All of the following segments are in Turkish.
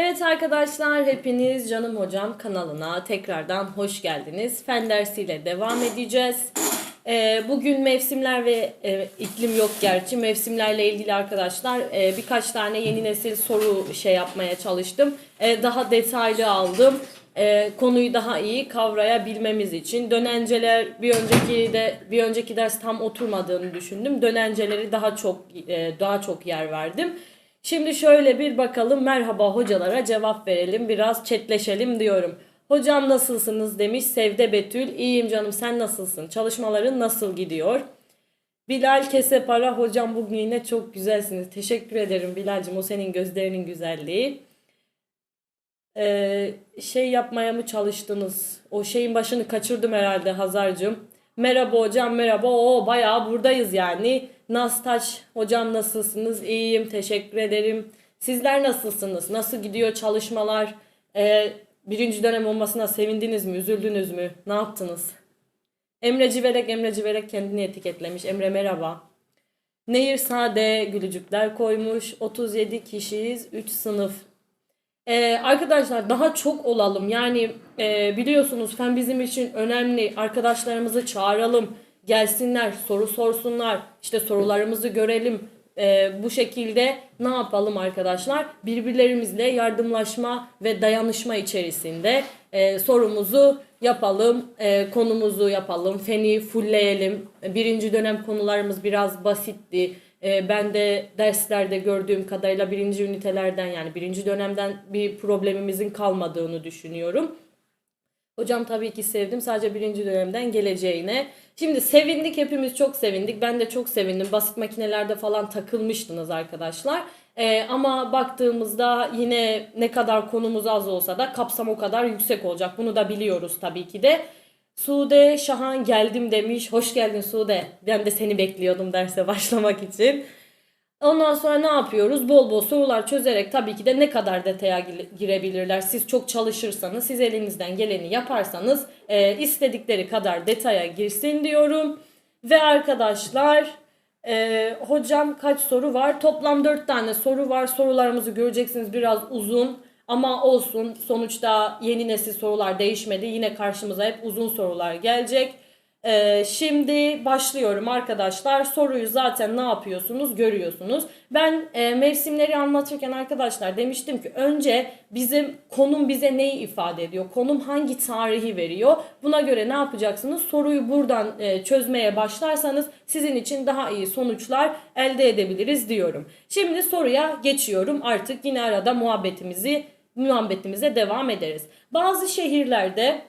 Evet arkadaşlar hepiniz Canım Hocam kanalına tekrardan hoş geldiniz. Fen dersiyle devam edeceğiz. Ee, bugün mevsimler ve e, iklim yok gerçi mevsimlerle ilgili arkadaşlar e, birkaç tane yeni nesil soru şey yapmaya çalıştım. E, daha detaylı aldım. E, konuyu daha iyi kavrayabilmemiz için dönenceler bir önceki de bir önceki ders tam oturmadığını düşündüm. Dönenceleri daha çok e, daha çok yer verdim. Şimdi şöyle bir bakalım merhaba hocalara cevap verelim biraz chatleşelim diyorum. Hocam nasılsınız demiş Sevde Betül. İyiyim canım sen nasılsın? Çalışmaların nasıl gidiyor? Bilal Kesepara hocam bugün yine çok güzelsiniz. Teşekkür ederim Bilal'cim o senin gözlerinin güzelliği. Ee, şey yapmaya mı çalıştınız? O şeyin başını kaçırdım herhalde Hazar'cığım. Merhaba hocam merhaba. Oo bayağı buradayız yani. Nastaş hocam nasılsınız? İyiyim teşekkür ederim. Sizler nasılsınız? Nasıl gidiyor çalışmalar? Ee, birinci dönem olmasına sevindiniz mi? Üzüldünüz mü? Ne yaptınız? Emre Civelek, Emre Civelek kendini etiketlemiş. Emre merhaba. Nehir Sade gülücükler koymuş. 37 kişiyiz. 3 sınıf. Ee, arkadaşlar daha çok olalım. Yani e, biliyorsunuz fen bizim için önemli. Arkadaşlarımızı çağıralım. Gelsinler, soru sorsunlar. İşte sorularımızı görelim. Ee, bu şekilde ne yapalım arkadaşlar? Birbirlerimizle yardımlaşma ve dayanışma içerisinde e, sorumuzu yapalım, e, konumuzu yapalım, feni fullleyelim. Birinci dönem konularımız biraz basitti. E, ben de derslerde gördüğüm kadarıyla birinci ünitelerden yani birinci dönemden bir problemimizin kalmadığını düşünüyorum. Hocam tabii ki sevdim sadece birinci dönemden geleceğine. Şimdi sevindik hepimiz çok sevindik. Ben de çok sevindim. Basit makinelerde falan takılmıştınız arkadaşlar. Ee, ama baktığımızda yine ne kadar konumuz az olsa da kapsam o kadar yüksek olacak. Bunu da biliyoruz tabii ki de. Sude Şahan geldim demiş. Hoş geldin Sude. Ben de seni bekliyordum derse başlamak için. Ondan sonra ne yapıyoruz? Bol bol sorular çözerek tabii ki de ne kadar detaya gire- girebilirler. Siz çok çalışırsanız, siz elinizden geleni yaparsanız e, istedikleri kadar detaya girsin diyorum. Ve arkadaşlar e, hocam kaç soru var? Toplam 4 tane soru var. Sorularımızı göreceksiniz biraz uzun. Ama olsun sonuçta yeni nesil sorular değişmedi. Yine karşımıza hep uzun sorular gelecek. Ee, şimdi başlıyorum arkadaşlar. Soruyu zaten ne yapıyorsunuz görüyorsunuz. Ben e, mevsimleri anlatırken arkadaşlar demiştim ki önce bizim konum bize neyi ifade ediyor? Konum hangi tarihi veriyor? Buna göre ne yapacaksınız? Soruyu buradan e, çözmeye başlarsanız sizin için daha iyi sonuçlar elde edebiliriz diyorum. Şimdi soruya geçiyorum. Artık yine arada muhabbetimizi muhabbetimize devam ederiz. Bazı şehirlerde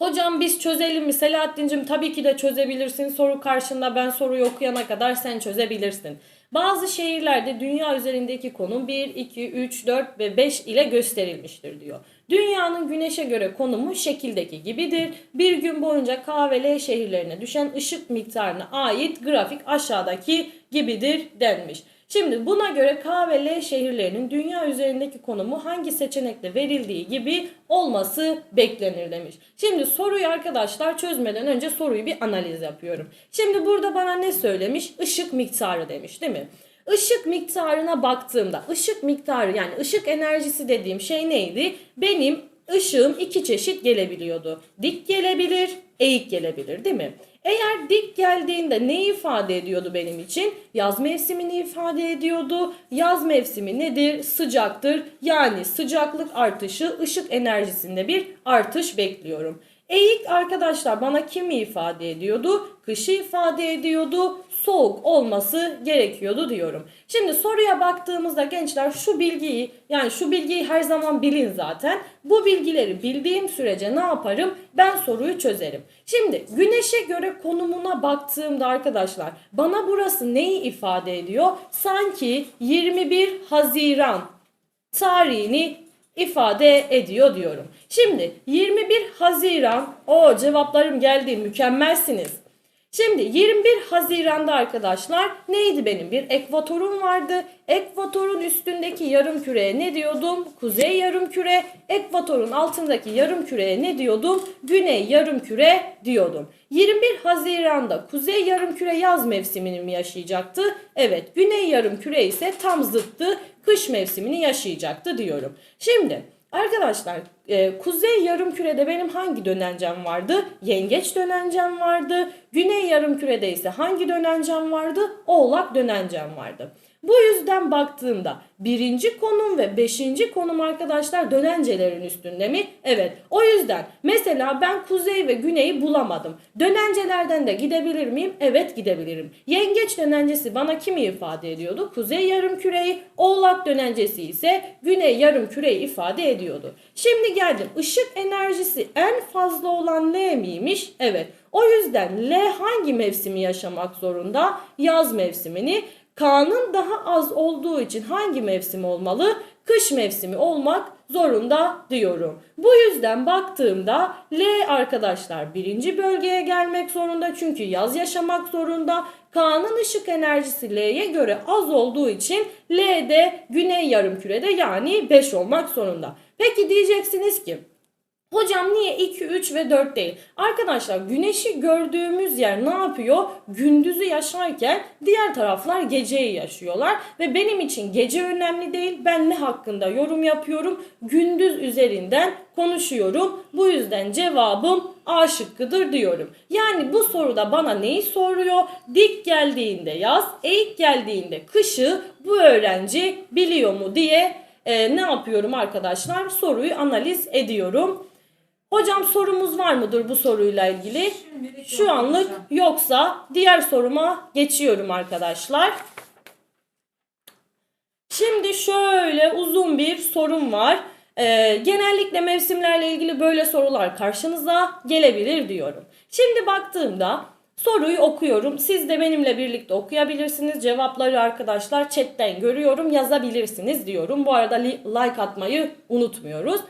Hocam biz çözelim mi? Selahattin'cim tabii ki de çözebilirsin. Soru karşında ben soruyu okuyana kadar sen çözebilirsin. Bazı şehirlerde dünya üzerindeki konum 1, 2, 3, 4 ve 5 ile gösterilmiştir diyor. Dünyanın güneşe göre konumu şekildeki gibidir. Bir gün boyunca K ve L şehirlerine düşen ışık miktarına ait grafik aşağıdaki gibidir denmiş. Şimdi buna göre K ve L şehirlerinin dünya üzerindeki konumu hangi seçenekle verildiği gibi olması beklenir demiş. Şimdi soruyu arkadaşlar çözmeden önce soruyu bir analiz yapıyorum. Şimdi burada bana ne söylemiş? Işık miktarı demiş değil mi? Işık miktarına baktığımda ışık miktarı yani ışık enerjisi dediğim şey neydi? Benim ışığım iki çeşit gelebiliyordu. Dik gelebilir, eğik gelebilir değil mi? Eğer dik geldiğinde ne ifade ediyordu benim için? Yaz mevsimini ifade ediyordu. Yaz mevsimi nedir? Sıcaktır. Yani sıcaklık artışı ışık enerjisinde bir artış bekliyorum. Eğik arkadaşlar bana kimi ifade ediyordu? Kışı ifade ediyordu. Soğuk olması gerekiyordu diyorum. Şimdi soruya baktığımızda gençler şu bilgiyi yani şu bilgiyi her zaman bilin zaten. Bu bilgileri bildiğim sürece ne yaparım? Ben soruyu çözerim. Şimdi güneşe göre konumuna baktığımda arkadaşlar bana burası neyi ifade ediyor? Sanki 21 Haziran tarihini ifade ediyor diyorum. Şimdi 21 Haziran o cevaplarım geldi mükemmelsiniz. Şimdi 21 Haziran'da arkadaşlar neydi benim? Bir ekvatorum vardı. Ekvatorun üstündeki yarım küreye ne diyordum? Kuzey yarım küre. Ekvatorun altındaki yarım küreye ne diyordum? Güney yarım küre diyordum. 21 Haziran'da kuzey yarım küre yaz mevsimini mi yaşayacaktı? Evet, güney yarım küre ise tam zıttı kış mevsimini yaşayacaktı diyorum. Şimdi Arkadaşlar e, kuzey yarım kürede benim hangi dönencem vardı? Yengeç dönencem vardı. Güney yarım kürede ise hangi dönencem vardı? Oğlak dönencem vardı. Bu yüzden baktığımda birinci konum ve beşinci konum arkadaşlar dönencelerin üstünde mi? Evet. O yüzden mesela ben kuzey ve güneyi bulamadım. Dönencelerden de gidebilir miyim? Evet gidebilirim. Yengeç dönencesi bana kimi ifade ediyordu? Kuzey yarım küreyi. Oğlak dönencesi ise güney yarım küreyi ifade ediyordu. Şimdi geldim. Işık enerjisi en fazla olan L miymiş? Evet. O yüzden L hangi mevsimi yaşamak zorunda? Yaz mevsimini. K'nın daha az olduğu için hangi mevsim olmalı? Kış mevsimi olmak zorunda diyorum. Bu yüzden baktığımda L arkadaşlar birinci bölgeye gelmek zorunda çünkü yaz yaşamak zorunda. K'nın ışık enerjisi L'ye göre az olduğu için L de güney yarımkürede yani 5 olmak zorunda. Peki diyeceksiniz ki Hocam niye 2, 3 ve 4 değil? Arkadaşlar güneşi gördüğümüz yer ne yapıyor? Gündüzü yaşarken diğer taraflar geceyi yaşıyorlar. Ve benim için gece önemli değil. Ben ne hakkında yorum yapıyorum? Gündüz üzerinden konuşuyorum. Bu yüzden cevabım A şıkkıdır diyorum. Yani bu soruda bana neyi soruyor? Dik geldiğinde yaz, eğik geldiğinde kışı bu öğrenci biliyor mu diye e, ne yapıyorum arkadaşlar? Soruyu analiz ediyorum. Hocam sorumuz var mıdır bu soruyla ilgili? Şimdilik Şu yok anlık hocam. yoksa diğer soruma geçiyorum arkadaşlar. Şimdi şöyle uzun bir sorum var. Ee, genellikle mevsimlerle ilgili böyle sorular karşınıza gelebilir diyorum. Şimdi baktığımda soruyu okuyorum. Siz de benimle birlikte okuyabilirsiniz. Cevapları arkadaşlar chatten görüyorum yazabilirsiniz diyorum. Bu arada li- like atmayı unutmuyoruz.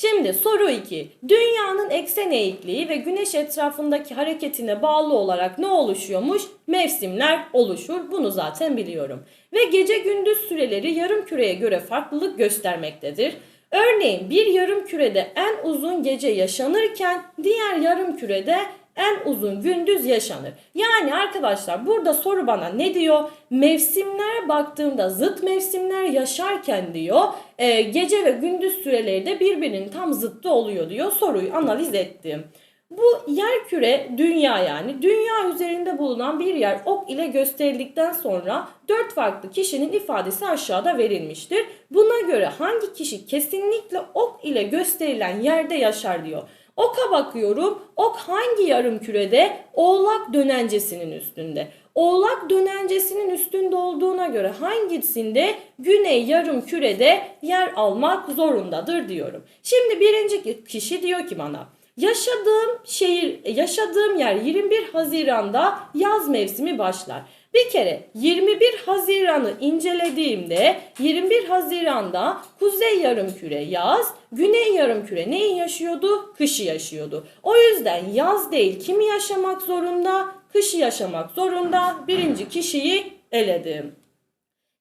Şimdi soru 2. Dünyanın eksen eğikliği ve güneş etrafındaki hareketine bağlı olarak ne oluşuyormuş? Mevsimler oluşur. Bunu zaten biliyorum. Ve gece gündüz süreleri yarım küreye göre farklılık göstermektedir. Örneğin bir yarım kürede en uzun gece yaşanırken diğer yarım kürede en uzun gündüz yaşanır. Yani arkadaşlar burada soru bana ne diyor? Mevsimlere baktığımda zıt mevsimler yaşarken diyor e, gece ve gündüz süreleri de birbirinin tam zıttı oluyor diyor. Soruyu analiz ettim. Bu yer küre dünya yani dünya üzerinde bulunan bir yer ok ile gösterildikten sonra dört farklı kişinin ifadesi aşağıda verilmiştir. Buna göre hangi kişi kesinlikle ok ile gösterilen yerde yaşar diyor. Oka bakıyorum. Ok hangi yarım kürede? Oğlak dönencesinin üstünde. Oğlak dönencesinin üstünde olduğuna göre hangisinde güney yarım kürede yer almak zorundadır diyorum. Şimdi birinci kişi diyor ki bana yaşadığım şehir yaşadığım yer 21 Haziran'da yaz mevsimi başlar. Bir kere 21 Haziran'ı incelediğimde 21 Haziran'da kuzey yarımküre yaz, güney yarımküre neyi yaşıyordu? Kışı yaşıyordu. O yüzden yaz değil kimi yaşamak zorunda? Kışı yaşamak zorunda. Birinci kişiyi eledim.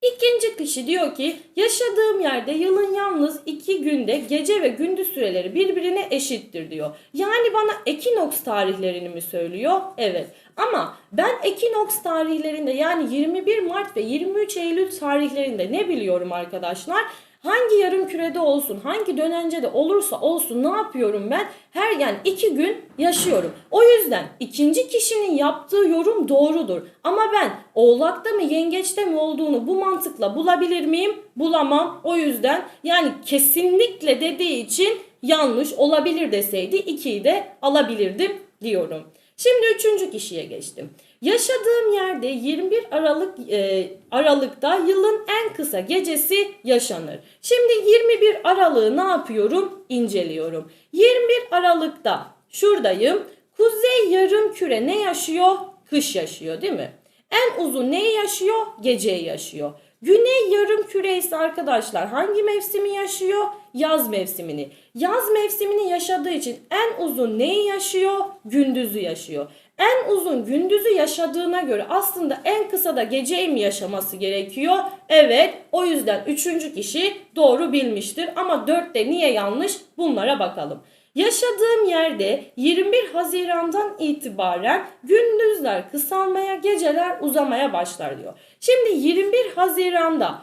İkinci kişi diyor ki yaşadığım yerde yılın yalnız iki günde gece ve gündüz süreleri birbirine eşittir diyor. Yani bana ekinoks tarihlerini mi söylüyor? Evet. Ama ben ekinoks tarihlerinde yani 21 Mart ve 23 Eylül tarihlerinde ne biliyorum arkadaşlar? Hangi yarım kürede olsun, hangi dönencede olursa olsun ne yapıyorum ben? Her yani iki gün yaşıyorum. O yüzden ikinci kişinin yaptığı yorum doğrudur. Ama ben oğlakta mı yengeçte mi olduğunu bu mantıkla bulabilir miyim? Bulamam. O yüzden yani kesinlikle dediği için yanlış olabilir deseydi ikiyi de alabilirdim diyorum. Şimdi üçüncü kişiye geçtim. Yaşadığım yerde 21 Aralık e, Aralık'ta yılın en kısa gecesi yaşanır. Şimdi 21 Aralık'ı ne yapıyorum? İnceliyorum. 21 Aralık'ta şuradayım. Kuzey yarım küre ne yaşıyor? Kış yaşıyor değil mi? En uzun neyi yaşıyor? Geceyi yaşıyor. Güney yarım küre ise arkadaşlar hangi mevsimi yaşıyor? Yaz mevsimini. Yaz mevsimini yaşadığı için en uzun neyi yaşıyor? Gündüzü yaşıyor. En uzun gündüzü yaşadığına göre aslında en kısa da geceyi mi yaşaması gerekiyor? Evet o yüzden üçüncü kişi doğru bilmiştir ama dörtte niye yanlış bunlara bakalım. Yaşadığım yerde 21 Haziran'dan itibaren gündüzler kısalmaya, geceler uzamaya başlar diyor. Şimdi 21 Haziran'da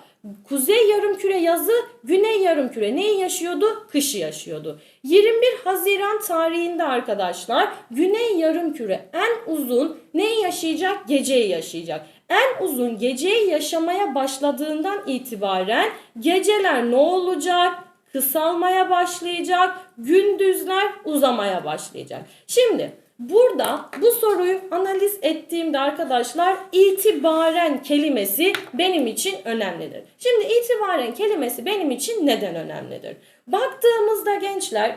Kuzey yarımküre yazı, güney yarımküre neyi yaşıyordu? Kışı yaşıyordu. 21 Haziran tarihinde arkadaşlar güney yarımküre en uzun neyi yaşayacak? Geceyi yaşayacak. En uzun geceyi yaşamaya başladığından itibaren geceler ne olacak? Kısalmaya başlayacak, gündüzler uzamaya başlayacak. Şimdi Burada bu soruyu analiz ettiğimde arkadaşlar itibaren kelimesi benim için önemlidir. Şimdi itibaren kelimesi benim için neden önemlidir? Baktığımızda gençler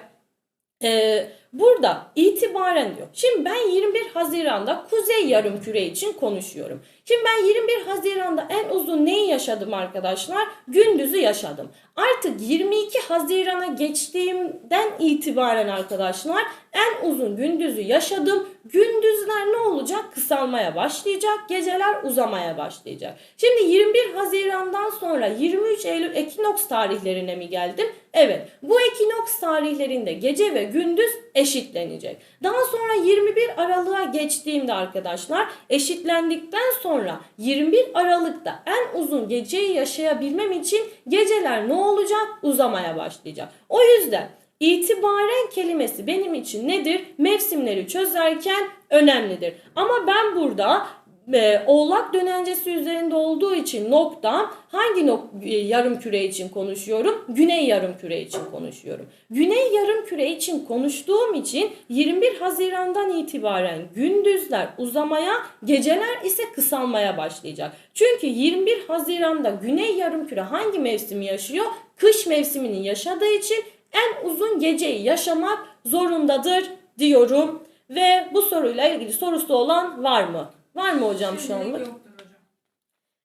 e, burada itibaren diyor. Şimdi ben 21 Haziran'da Kuzey Yarımküre için konuşuyorum. Şimdi ben 21 Haziran'da en uzun neyi yaşadım arkadaşlar? Gündüzü yaşadım. Artık 22 Haziran'a geçtiğimden itibaren arkadaşlar en uzun gündüzü yaşadım. Gündüzler ne olacak? Kısalmaya başlayacak. Geceler uzamaya başlayacak. Şimdi 21 Haziran'dan sonra 23 Eylül ekinoks tarihlerine mi geldim? Evet. Bu ekinoks tarihlerinde gece ve gündüz eşitlenecek. Daha sonra 21 Aralık'a geçtiğimde arkadaşlar eşitlendikten sonra 21 Aralık'ta en uzun geceyi yaşayabilmem için geceler ne olacak? Uzamaya başlayacak. O yüzden itibaren kelimesi benim için nedir? Mevsimleri çözerken önemlidir. Ama ben burada e, oğlak dönencesi üzerinde olduğu için nokta hangi nok e, yarım küre için konuşuyorum? Güney yarım küre için konuşuyorum. Güney yarım küre için konuştuğum için 21 Haziran'dan itibaren gündüzler uzamaya, geceler ise kısalmaya başlayacak. Çünkü 21 Haziran'da güney yarım küre hangi mevsimi yaşıyor? Kış mevsimini yaşadığı için en uzun geceyi yaşamak zorundadır diyorum. Ve bu soruyla ilgili sorusu olan var mı? Var mı hocam şu anlık?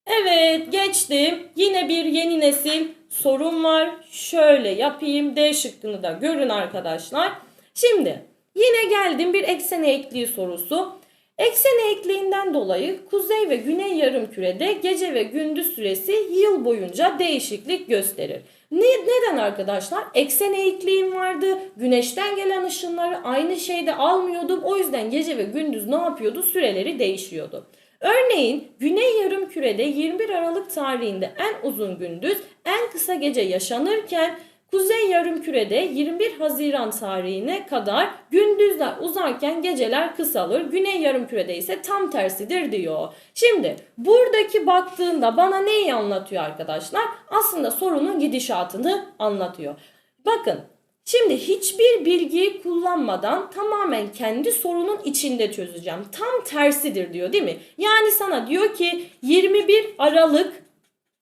Evet geçtim. Yine bir yeni nesil sorun var. Şöyle yapayım. D şıkkını da görün arkadaşlar. Şimdi yine geldim bir eksen eğikliği sorusu. Eksen eğikliğinden dolayı kuzey ve güney yarımkürede gece ve gündüz süresi yıl boyunca değişiklik gösterir. Ne, neden arkadaşlar? Eksen eğikliğim vardı. Güneşten gelen ışınları aynı şeyde almıyordum. O yüzden gece ve gündüz ne yapıyordu? Süreleri değişiyordu. Örneğin Güney Yarımküre'de 21 Aralık tarihinde en uzun gündüz, en kısa gece yaşanırken Kuzey Yarımküre'de 21 Haziran tarihine kadar gündüzler uzarken geceler kısalır. Güney Yarımküre'de ise tam tersidir diyor. Şimdi buradaki baktığında bana neyi anlatıyor arkadaşlar? Aslında sorunun gidişatını anlatıyor. Bakın Şimdi hiçbir bilgiyi kullanmadan tamamen kendi sorunun içinde çözeceğim. Tam tersidir diyor değil mi? Yani sana diyor ki 21 Aralık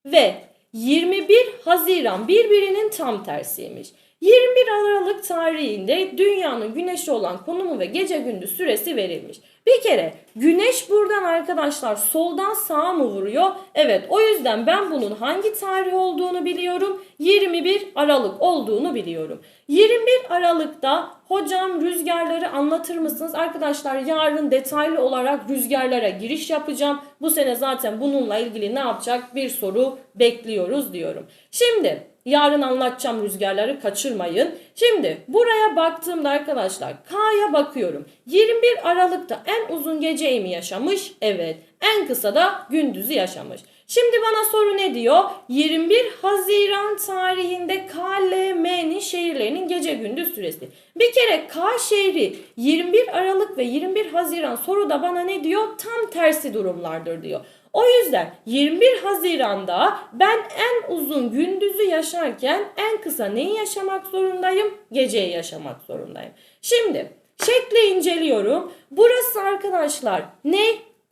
ve 21 Haziran birbirinin tam tersiymiş. 21 Aralık tarihinde dünyanın güneşi olan konumu ve gece gündüz süresi verilmiş. Bir kere güneş buradan arkadaşlar soldan sağa mı vuruyor? Evet o yüzden ben bunun hangi tarih olduğunu biliyorum. 21 Aralık olduğunu biliyorum. 21 Aralık'ta hocam rüzgarları anlatır mısınız? Arkadaşlar yarın detaylı olarak rüzgarlara giriş yapacağım. Bu sene zaten bununla ilgili ne yapacak bir soru bekliyoruz diyorum. Şimdi Yarın anlatacağım rüzgarları kaçırmayın. Şimdi buraya baktığımda arkadaşlar K'ya bakıyorum. 21 Aralık'ta en uzun geceyi mi yaşamış? Evet. En kısa da gündüzü yaşamış. Şimdi bana soru ne diyor? 21 Haziran tarihinde KLM'nin şehirlerinin gece gündüz süresi. Bir kere K şehri 21 Aralık ve 21 Haziran soruda bana ne diyor? Tam tersi durumlardır diyor. O yüzden 21 Haziran'da ben en uzun gündüzü yaşarken en kısa neyi yaşamak zorundayım? Geceyi yaşamak zorundayım. Şimdi şekli inceliyorum. Burası arkadaşlar ne?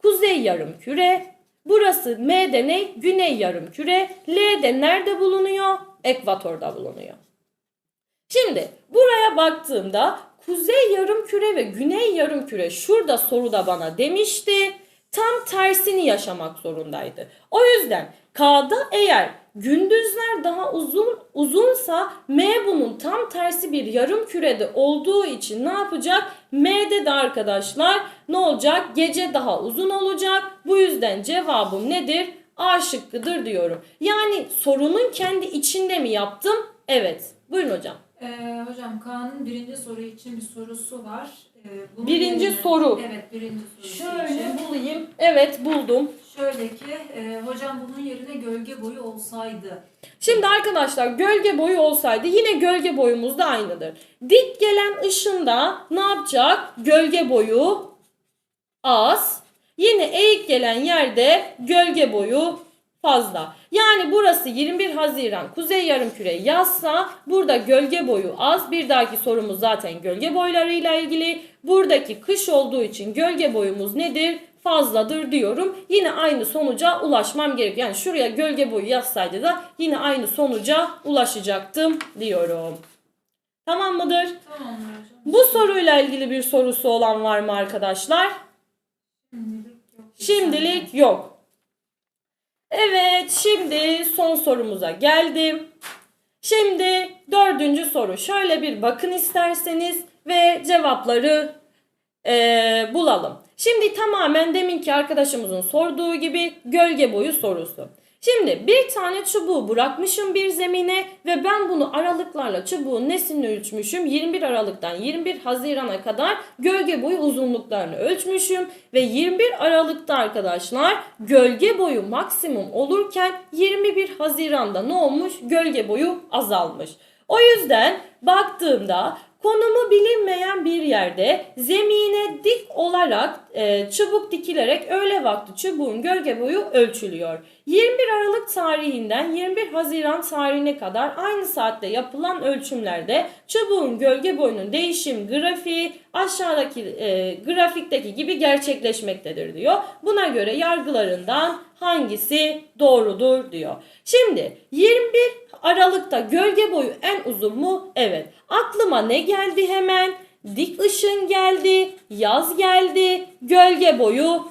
Kuzey yarım küre. Burası M'de ne? Güney yarım küre. L'de nerede bulunuyor? Ekvatorda bulunuyor. Şimdi buraya baktığımda kuzey yarım küre ve güney yarım küre şurada soruda bana demişti tam tersini yaşamak zorundaydı. O yüzden K'da eğer gündüzler daha uzun uzunsa M bunun tam tersi bir yarım kürede olduğu için ne yapacak? M'de de arkadaşlar ne olacak? Gece daha uzun olacak. Bu yüzden cevabım nedir? A şıkkıdır diyorum. Yani sorunun kendi içinde mi yaptım? Evet. Buyurun hocam. Ee, hocam Kaan'ın birinci soru için bir sorusu var. Ee, bunun Birinci yerine- soru. Evet birinci sorusu Şöyle bulayım. Evet buldum. Şöyle ki e, hocam bunun yerine gölge boyu olsaydı. Şimdi arkadaşlar gölge boyu olsaydı yine gölge boyumuz da aynıdır. Dik gelen ışında ne yapacak? Gölge boyu az. Yine eğik gelen yerde gölge boyu fazla. Yani burası 21 Haziran Kuzey Yarımküre yazsa burada gölge boyu az. Bir dahaki sorumuz zaten gölge boylarıyla ilgili. Buradaki kış olduğu için gölge boyumuz nedir? Fazladır diyorum. Yine aynı sonuca ulaşmam gerek. Yani şuraya gölge boyu yazsaydı da yine aynı sonuca ulaşacaktım diyorum. Tamam mıdır? Tamamdır hocam. Bu soruyla ilgili bir sorusu olan var mı arkadaşlar? Şimdilik yok. Şimdilik yok. Evet, şimdi son sorumuza geldim. Şimdi dördüncü soru. Şöyle bir bakın isterseniz ve cevapları eee, bulalım. Şimdi tamamen deminki arkadaşımızın sorduğu gibi gölge boyu sorusu. Şimdi bir tane çubuğu bırakmışım bir zemine ve ben bunu aralıklarla çubuğun nesini ölçmüşüm. 21 Aralık'tan 21 Haziran'a kadar gölge boyu uzunluklarını ölçmüşüm. Ve 21 Aralık'ta arkadaşlar gölge boyu maksimum olurken 21 Haziran'da ne olmuş? Gölge boyu azalmış. O yüzden baktığımda konumu bilinmeyen bir yerde zemine dik olarak e, çubuk dikilerek öğle vakti çubuğun gölge boyu ölçülüyor. 21 Aralık tarihinden 21 Haziran tarihine kadar aynı saatte yapılan ölçümlerde çubuğun gölge boyunun değişim grafiği aşağıdaki e, grafikteki gibi gerçekleşmektedir diyor. Buna göre yargılarından hangisi doğrudur diyor. Şimdi 21 Aralık'ta gölge boyu en uzun mu? Evet. Aklıma ne geldi hemen? Dik ışın geldi, yaz geldi, gölge boyu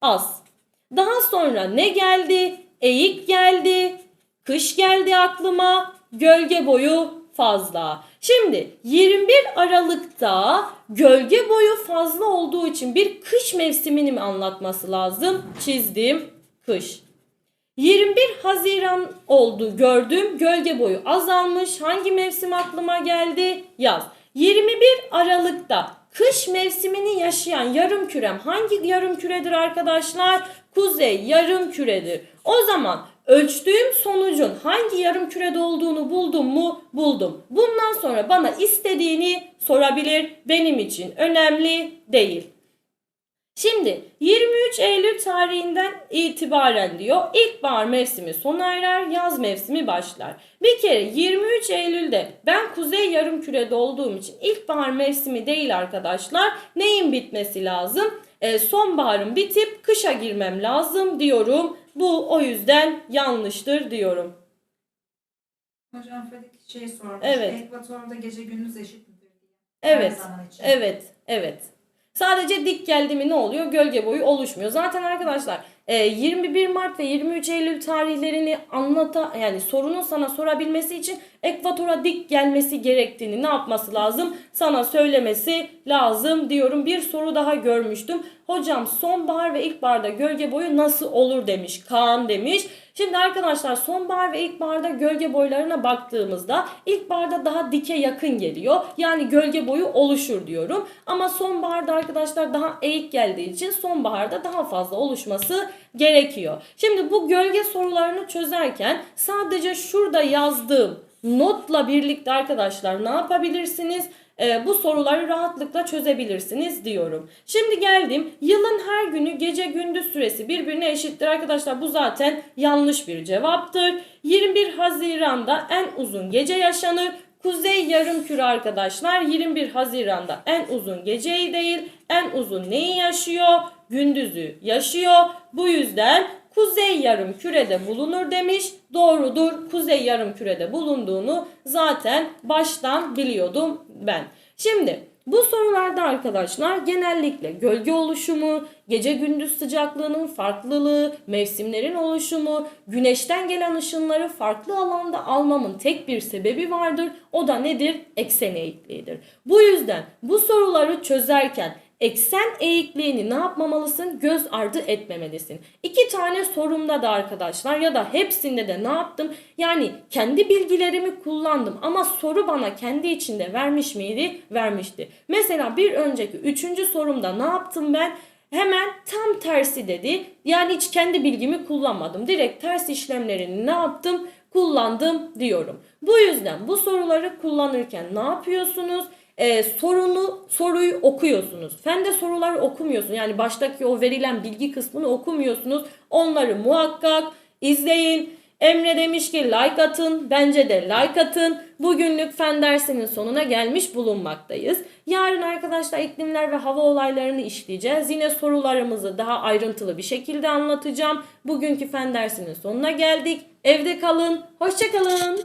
az. Daha sonra ne geldi? Eğik geldi, kış geldi aklıma, gölge boyu fazla. Şimdi 21 Aralık'ta gölge boyu fazla olduğu için bir kış mevsimini mi anlatması lazım? Çizdim kış. 21 Haziran oldu gördüm. Gölge boyu azalmış. Hangi mevsim aklıma geldi? Yaz. 21 Aralık'ta kış mevsimini yaşayan yarım kürem hangi yarım küredir arkadaşlar? Kuzey yarım küredir. O zaman ölçtüğüm sonucun hangi yarım kürede olduğunu buldum mu? Buldum. Bundan sonra bana istediğini sorabilir. Benim için önemli değil. Şimdi 23 Eylül tarihinden itibaren diyor ilkbahar mevsimi sona erer, yaz mevsimi başlar. Bir kere 23 Eylül'de ben kuzey yarım kürede olduğum için ilkbahar mevsimi değil arkadaşlar. Neyin bitmesi lazım? E, sonbaharın bitip kışa girmem lazım diyorum. Bu o yüzden yanlıştır diyorum. Hocam Fedik şey sormuş. Evet. Ekvatorda gece gündüz eşit midir. Evet. Evet, evet. Sadece dik geldi mi ne oluyor? Gölge boyu oluşmuyor. Zaten arkadaşlar e, 21 Mart ve 23 Eylül tarihlerini anlata yani sorunun sana sorabilmesi için ekvatora dik gelmesi gerektiğini ne yapması lazım? Sana söylemesi lazım diyorum. Bir soru daha görmüştüm. Hocam sonbahar ve ilkbaharda gölge boyu nasıl olur demiş. Kaan demiş. Şimdi arkadaşlar sonbahar ve ilkbaharda gölge boylarına baktığımızda ilkbaharda daha dike yakın geliyor. Yani gölge boyu oluşur diyorum. Ama sonbaharda arkadaşlar daha eğik geldiği için sonbaharda daha fazla oluşması gerekiyor. Şimdi bu gölge sorularını çözerken sadece şurada yazdığım notla birlikte arkadaşlar ne yapabilirsiniz? Ee, bu soruları rahatlıkla çözebilirsiniz diyorum. Şimdi geldim. Yılın her günü gece gündüz süresi birbirine eşittir arkadaşlar. Bu zaten yanlış bir cevaptır. 21 Haziran'da en uzun gece yaşanır. Kuzey yarımküre arkadaşlar 21 Haziran'da en uzun geceyi değil en uzun neyi yaşıyor? Gündüzü yaşıyor. Bu yüzden Kuzey yarım kürede bulunur demiş. Doğrudur. Kuzey yarım kürede bulunduğunu zaten baştan biliyordum ben. Şimdi Bu sorularda arkadaşlar genellikle gölge oluşumu, gece gündüz sıcaklığının farklılığı, mevsimlerin oluşumu, güneşten gelen ışınları farklı alanda almamın tek bir sebebi vardır. O da nedir? Eksen eğikliğidir. Bu yüzden bu soruları çözerken eksen eğikliğini ne yapmamalısın? Göz ardı etmemelisin. İki tane sorumda da arkadaşlar ya da hepsinde de ne yaptım? Yani kendi bilgilerimi kullandım ama soru bana kendi içinde vermiş miydi? Vermişti. Mesela bir önceki üçüncü sorumda ne yaptım ben? Hemen tam tersi dedi. Yani hiç kendi bilgimi kullanmadım. Direkt ters işlemlerini ne yaptım? Kullandım diyorum. Bu yüzden bu soruları kullanırken ne yapıyorsunuz? Ee, sorunu soruyu okuyorsunuz. Fende soruları okumuyorsun. Yani baştaki o verilen bilgi kısmını okumuyorsunuz. Onları muhakkak izleyin. Emre demiş ki like atın. Bence de like atın. Bugünlük fen dersinin sonuna gelmiş bulunmaktayız. Yarın arkadaşlar iklimler ve hava olaylarını işleyeceğiz. Yine sorularımızı daha ayrıntılı bir şekilde anlatacağım. Bugünkü fen dersinin sonuna geldik. Evde kalın. Hoşçakalın.